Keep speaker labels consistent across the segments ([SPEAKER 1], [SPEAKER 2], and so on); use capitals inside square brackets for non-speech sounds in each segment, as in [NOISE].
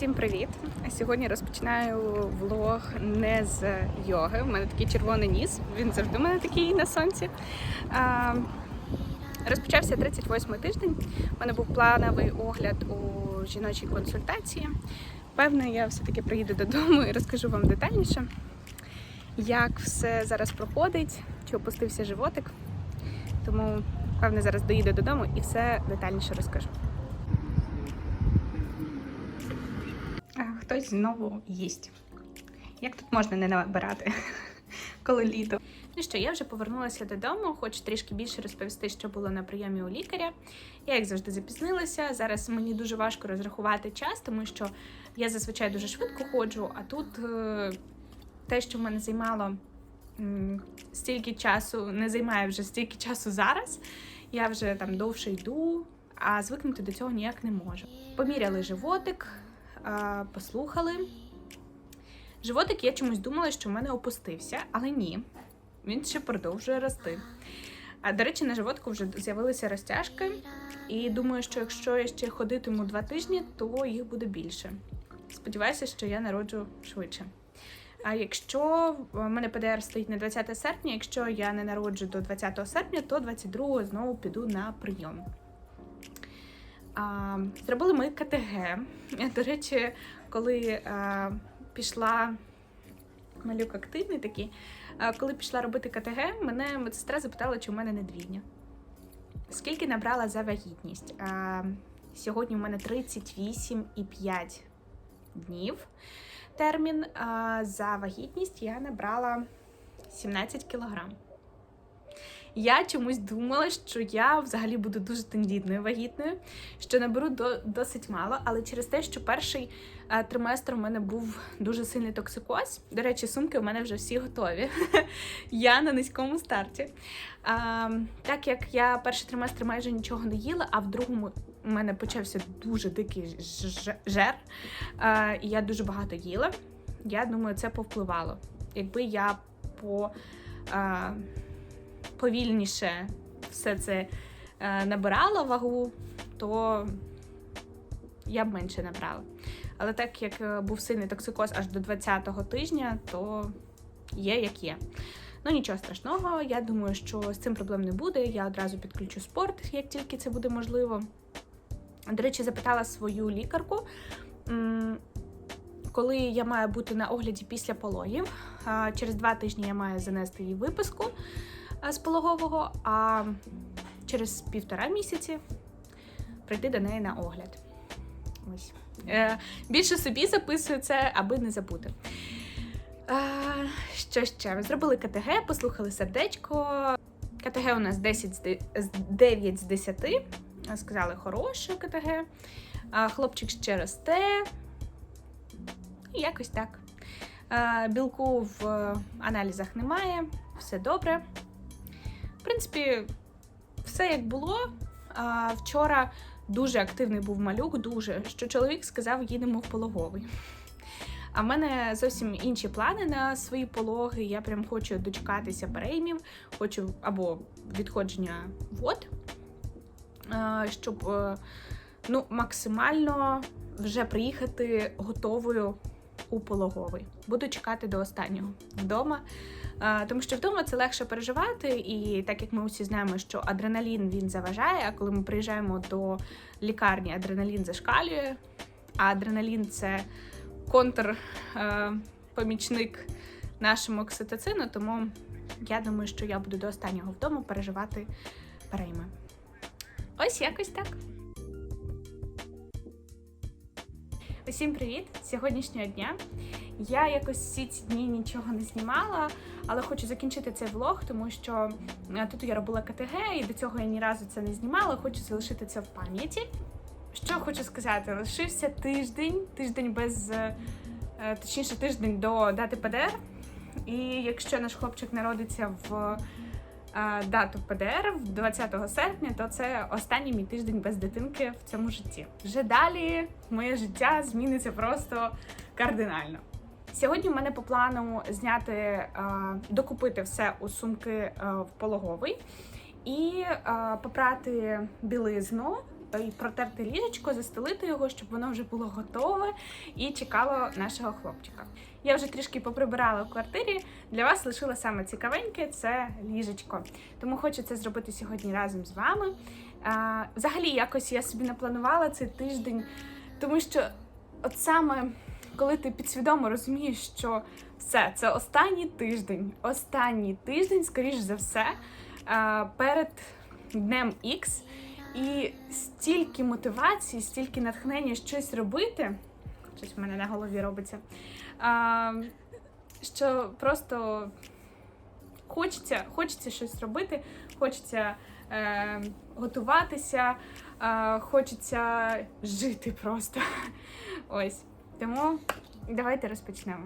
[SPEAKER 1] Усім привіт! Сьогодні розпочинаю влог не з йоги. У мене такий червоний ніс. Він завжди у мене такий на сонці. Розпочався 38-й тиждень. У мене був плановий огляд у жіночій консультації. Певно, я все-таки приїду додому і розкажу вам детальніше, як все зараз проходить, чи опустився животик. Тому, певно, зараз доїду додому і все детальніше розкажу. А, Знову їсть. Як тут можна не набирати, [LAUGHS] коли літо? Ну що, я вже повернулася додому, хочу трішки більше розповісти, що було на прийомі у лікаря. Я, як завжди, запізнилася. Зараз мені дуже важко розрахувати час, тому що я зазвичай дуже швидко ходжу, а тут е, те, що в мене займало стільки часу, не займає вже стільки часу зараз. Я вже там довше йду, а звикнути до цього ніяк не можу. Поміряли животик, послухали. Животик я чомусь думала, що в мене опустився, але ні. Він ще продовжує рости. А до речі, на животику вже з'явилися розтяжки, і думаю, що якщо я ще ходитиму два тижні, то їх буде більше. Сподіваюся, що я народжу швидше. А якщо в мене ПДР стоїть на 20 серпня, якщо я не народжу до 20 серпня, то 22 знову піду на прийом. Зробили ми КТГ. До речі, коли а, пішла малюк активний такий, а, коли пішла робити КТГ, мене медсестра запитала, чи в мене недвійня. Скільки набрала за вагітність? А, сьогодні у мене 38,5 днів термін. За вагітність я набрала 17 кілограм. Я чомусь думала, що я взагалі буду дуже тендітною вагітною, що наберу до, досить мало, але через те, що перший е, триместр у мене був дуже сильний токсикоз. До речі, сумки у мене вже всі готові. [LAUGHS] я на низькому старті. А, так як я перший триместр майже нічого не їла, а в другому у мене почався дуже дикий жер, а, і я дуже багато їла. Я думаю, це повпливало. Якби я по. А, повільніше все це е, набирала вагу, то я б менше набрала. Але так як е, був сильний токсикоз аж до 20-го тижня, то є як є. Ну нічого страшного, я думаю, що з цим проблем не буде. Я одразу підключу спорт, як тільки це буде можливо. До речі, запитала свою лікарку. Коли я маю бути на огляді після пологів, через два тижні я маю занести їй виписку з пологового, а через півтора місяці прийти до неї на огляд. Ось. Е, більше собі записую це, аби не забути. Е, що ще? Зробили КТГ, послухали сердечко. КТГ у нас 10 з 9 з 10. Сказали, хороше КТГ. Хлопчик ще росте. Якось так. Е, Білку в е, аналізах немає, все добре. Принципі, все як було. А, вчора дуже активний був малюк, дуже, що чоловік сказав, їдемо в пологовий. А в мене зовсім інші плани на свої пологи. Я прям хочу дочекатися переймів, хочу або відходження вод, щоб е, ну, максимально вже приїхати готовою у пологовий. Буду чекати до останнього вдома. Тому що вдома це легше переживати, і так як ми усі знаємо, що адреналін він заважає, а коли ми приїжджаємо до лікарні, адреналін зашкалює, а адреналін це контр е, нашому окситоцину, тому я думаю, що я буду до останнього вдома переживати перейми. Ось якось так. Усім привіт! З Сьогоднішнього дня я якось всі ці дні нічого не знімала, але хочу закінчити цей влог, тому що е, тут я робила КТГ, і до цього я ні разу це не знімала. Хочу залишити це в пам'яті. Що хочу сказати, лишився тиждень, тиждень без е, е, точніше тиждень до дати ПДР. І якщо наш хлопчик народиться в дату ПДР в 20 серпня, то це останній мій тиждень без дитинки в цьому житті. Вже далі моє життя зміниться просто кардинально. Сьогодні в мене по плану зняти, е, докупити все у сумки е, в пологовий і е, попрати білизну і протерти ліжечко, застелити його, щоб воно вже було готове і чекало нашого хлопчика. Я вже трішки поприбирала в квартирі. Для вас лишила саме цікавеньке це ліжечко. Тому хочу це зробити сьогодні разом з вами. А, взагалі, якось я собі напланувала цей тиждень, тому що от саме коли ти підсвідомо розумієш, що все, це останній тиждень, останній тиждень, скоріш за все, перед днем X, і стільки мотивації, стільки натхнення щось робити. Щось в мене на голові робиться. Що просто хочеться, хочеться щось робити, хочеться е, готуватися, хочеться жити просто. Ось. Тому давайте розпочнемо.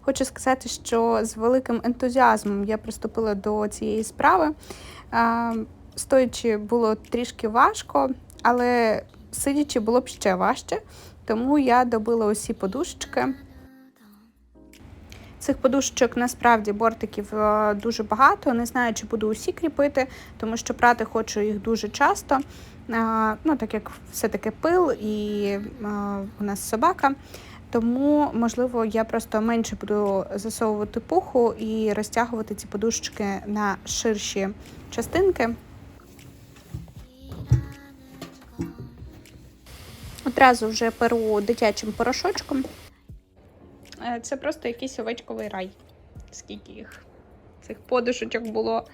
[SPEAKER 1] Хочу сказати, що з великим ентузіазмом я приступила до цієї справи. Стоячи було трішки важко, але сидячи було б ще важче, тому я добила усі подушечки. Цих подушечок насправді бортиків е, дуже багато. Не знаю, чи буду усі кріпити, тому що прати хочу їх дуже часто. Е, Ну, так як все-таки пил і е, у нас собака. Тому, можливо, я просто менше буду засовувати пуху і розтягувати ці подушечки на ширші частинки. Одразу вже перу дитячим порошочком. Е, Це просто якийсь овечковий рай. Скільки їх цих подушечок було.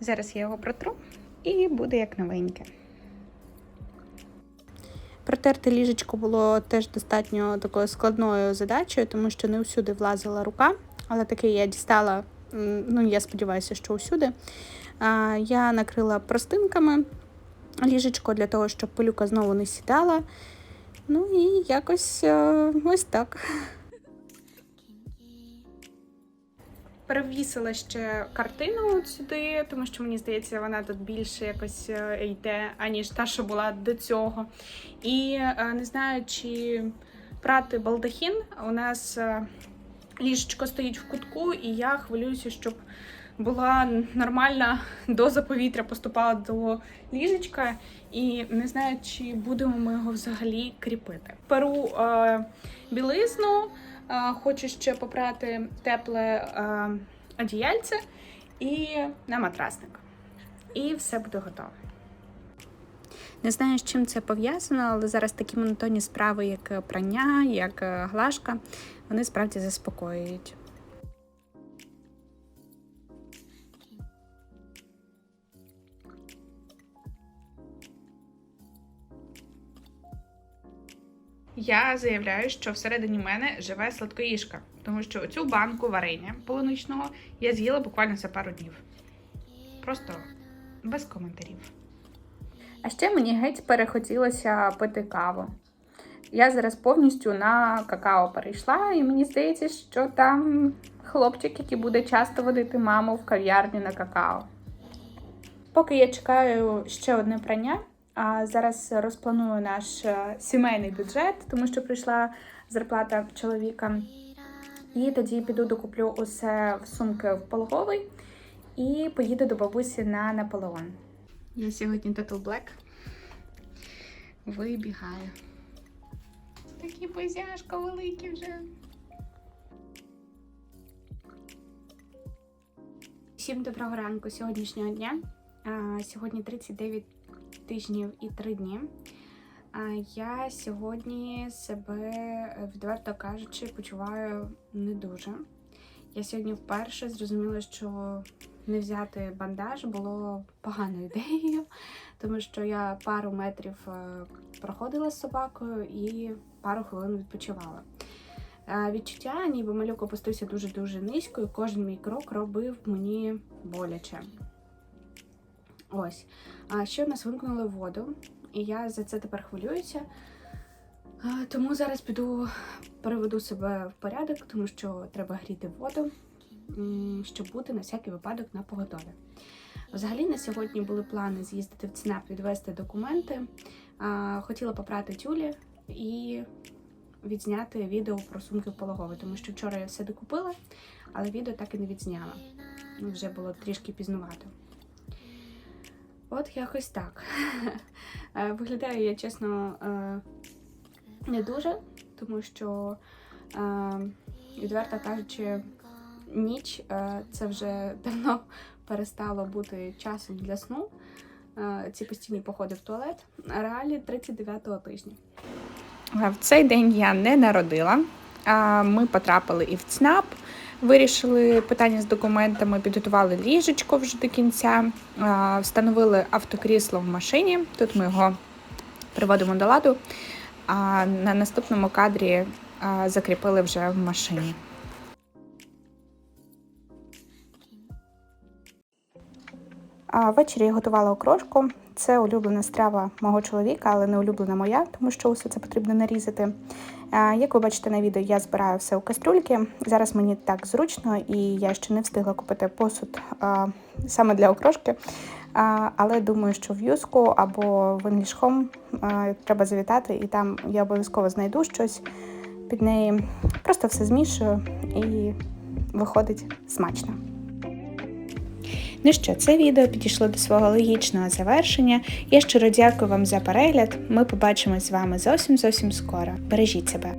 [SPEAKER 1] Зараз я його протру і буде як новеньке. Протерти ліжечко було теж достатньо такою складною задачею, тому що не всюди влазила рука, але таки я дістала, ну я сподіваюся, що усюди. Я накрила простинками ліжечко для того, щоб пилюка знову не сідала. Ну і якось е, ось так. Перевісила ще картину от сюди, тому що мені здається, вона тут більше якось е, йде, аніж та, що була до цього. І е, не знаю, чи прати балдахін. У нас ліжечко стоїть в кутку, і я хвилююся, щоб була нормальна доза повітря поступала до ліжечка, і не знаю, чи будемо ми його взагалі кріпити. Перу е, білизну, е, хочу ще попрати тепле е, одіяльце і на матрасник. І все буде готове. Не знаю, з чим це пов'язано, але зараз такі монотонні справи, як прання, як е, глажка, вони справді заспокоюють. Я заявляю, що всередині мене живе сладкоїжка, тому що цю банку варення полуничного я з'їла буквально за пару днів. Просто без коментарів. А ще мені геть перехотілося пити каву. Я зараз повністю на какао перейшла, і мені здається, що там хлопчик, який буде часто водити маму в кав'ярню на какао. Поки я чекаю ще одне прання, зараз розпланую наш е, сімейний бюджет, тому що прийшла зарплата чоловіка. І тоді піду докуплю усе в сумки в пологовий і поїду до бабусі на Наполеон. Я сьогодні Total Black. Вибігаю. Такі позяшка великі вже. Всім доброго ранку сьогоднішнього дня. А, Сьогодні 39 тижнів і 3 дні. Я сьогодні себе, відверто кажучи, почуваю не дуже. Я сьогодні вперше зрозуміла, що не взяти бандаж було поганою [LAUGHS] ідеєю, тому що я пару метрів е, проходила з собакою і пару хвилин відпочивала. Е, Відчуття, ніби малюк опустився дуже-дуже низько, і кожен мій крок робив мені боляче. Ось. А ще в нас вимкнули воду, і я за це тепер хвилююся. Тому зараз піду переведу себе в порядок, тому що треба гріти воду, щоб бути на всякий випадок на поготові. Взагалі на сьогодні були плани з'їздити в ЦНАП, відвести документи. Хотіла попрати тюлі і відзняти відео про сумки в пологовий, тому що вчора я все докупила, але відео так і не відзняла. Вже було трішки пізнувато. От якось так. [LAUGHS] Е, Виглядаю я, чесно, е, не дуже, тому що, е, відверто кажучи, ніч це вже давно перестало бути часом для сну. Ці постійні походи в туалет. Реалі 39-го тижня. В цей день я не народила. Ми потрапили і в ЦНАП, вирішили питання з документами, підготували ліжечко вже до кінця, встановили автокрісло в машині. Тут ми його приводимо до ладу. А на наступному кадрі закріпили вже в машині. Ввечері я готувала окрошку. Це улюблена страва мого чоловіка, але не улюблена моя, тому що усе це потрібно нарізати. Як ви бачите на відео, я збираю все у кастрюльки. Зараз мені так зручно, і я ще не встигла купити посуд саме для окрошки. Але думаю, що в юску або в English треба завітати, і там я обов'язково знайду щось під неї. Просто все змішую і виходить смачно. Ну що, це відео підійшло до свого логічного завершення. Я щиро дякую вам за перегляд. Ми побачимось з вами зовсім зовсім скоро. Бережіть себе.